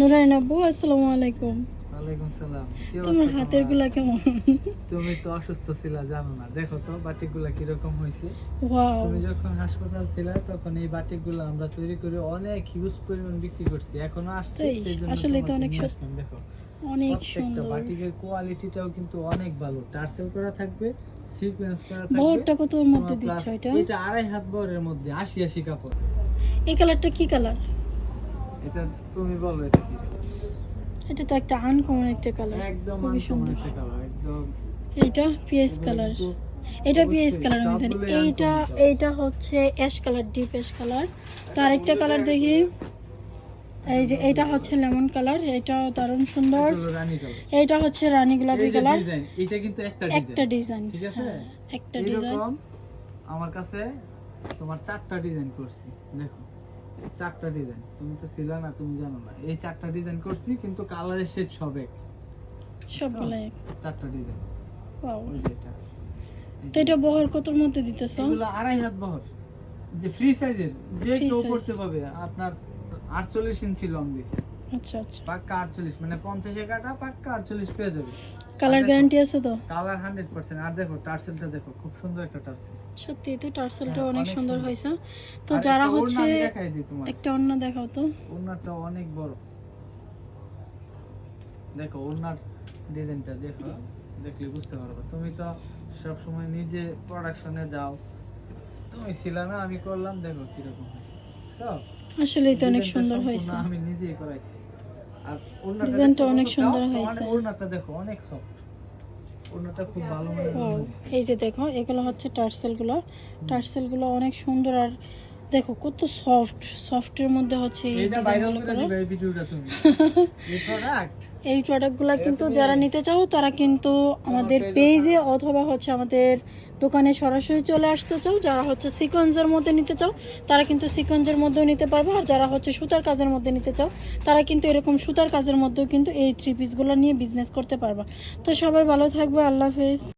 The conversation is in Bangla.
নুরাইন আব্বু আসসালামু আলাইকুম। ওয়ালাইকুম সালাম। তোমার হাতেরগুলা কেমন? তুমি তো অসুস্থ ছিলা জানো না। দেখো তো বাটিকগুলা কীরকম হয়েছে। ওয়াও। তুমি যখন হাসপাতাল ছিলা তখন এই বাটিকগুলো আমরা তৈরি করে অনেক হিউজ পরিমাণ বিক্রি করছি। এখনও আসছে তাই? সেই জন্য আসলেই তো অনেক দেখো। অনেক সুন্দর। বাটিকের কোয়ালিটিটাও কিন্তু অনেক ভালো। টার্সেল করা থাকবে সিকোয়েন্স করা বহরটা কত মধ্যে দিচ্ছ এটা? এটা আড়াই হাত বহরের মধ্যে আশি আশি কাপড়। এই কালারটা কি কালার এটা তুমি বলো এটা কি? এটা তো একটা আনকমন একটা কালার একদম সুন্দর। একটা কালার একদম। এটা পিএস কালার এটা পিএস কালার আমি জানি। এইটা এইটা হচ্ছে ash colour deep ash colour তো আরেকটা কালার দেখি। এই যে এটা হচ্ছে লেমন কালার এটাও দারুণ সুন্দর। এইটা হচ্ছে রানী গোলাপি কালার এটা কিন্তু একটা একটা ডিজাইন ডিজাইন ঠিক আছে? হ্যাঁ একটা ডিজাইন আমার কাছে তোমার চারটা ডিজাইন করছি দেখো। চারটা ডিজাইন তুমি তো ছিল না তুমি জানো না। এই চারটা ডিজাইন করছি কিন্তু কালারের শেড সব এক। সবগুলাই চারটা ডিজাইন ওয়াও এটা। তো এটা বহর কতর মধ্যে দিতেছো? এগুলো আড়াই হাত বহর। যে ফ্রি সাইজের যে কেউ করতে পারবে আপনার আটচল্লিশ ইঞ্চি লং দিছে। আচ্ছা আচ্ছা। পাক্কা আটচল্লিশ মানে পঞ্চাশে কাটা পাক্কা আটচল্লিশ পেয়ে যাবে। কালার গ্যারান্টি আছে তো? কালার হান্ড্রেড পার্সেন্ট আর দেখো টার্সেলটা দেখো খুব সুন্দর একটা টার্সেল। সত্যি তো টার্সেলটা হ্যাঁ, অনেক অনেক সুন্দর সুন্দর। হয়েছে। তো যারা হচ্ছে আমি দেখাই দিই তোমার একটা অন্য দেখাও তো। ওড়নাটা অনেক বড়। দেখো ওড়নার ডিজাইনটা দেখো দেখলে বুঝতে পারবে। তুমি তো সব সময় নিজে প্রোডাকশনে যাও। তুমি ছিল না আমি করলাম দেখো কীরকম হয়েছে। সব এটা তো অনেক সুন্দর হয়েছে। আমি নিজেই করাইছি। আর ওড়নাটা ডিজাইনটা অনেক সুন্দর হয়েছে। ওড়নাটা দেখো অনেক সফট ওড়নাটা খুব ভালো এই যে দেখো এগুলো হচ্ছে টার্সেলগুলো। টার্সেলগুলো টার্সেলগুলো অনেক সুন্দর আর দেখো কত সফট সফটের মধ্যে হচ্ছে এটা ভাইরাল করে দিবে এই ভিডিওটা তুমি। এই প্রোডাক্ট এই প্রোডাক্টগুলো কিন্তু যারা নিতে চাও, তারা কিন্তু আমাদের পেজে অথবা হচ্ছে আমাদের দোকানে সরাসরি চলে আসতে চাও। যারা হচ্ছে সিকোয়েন্সের মধ্যে নিতে চাও, তারা কিন্তু সিকোয়েন্সের মধ্যেও নিতে পারবে। আর যারা হচ্ছে সুতার কাজের মধ্যে নিতে চাও, তারা কিন্তু এরকম সুতার কাজের মধ্যেও কিন্তু এই থ্রি পিসগুলো নিয়ে বিজনেস করতে পারবা। তো সবাই ভালো থাকবে, আল্লাহ হাফেজ।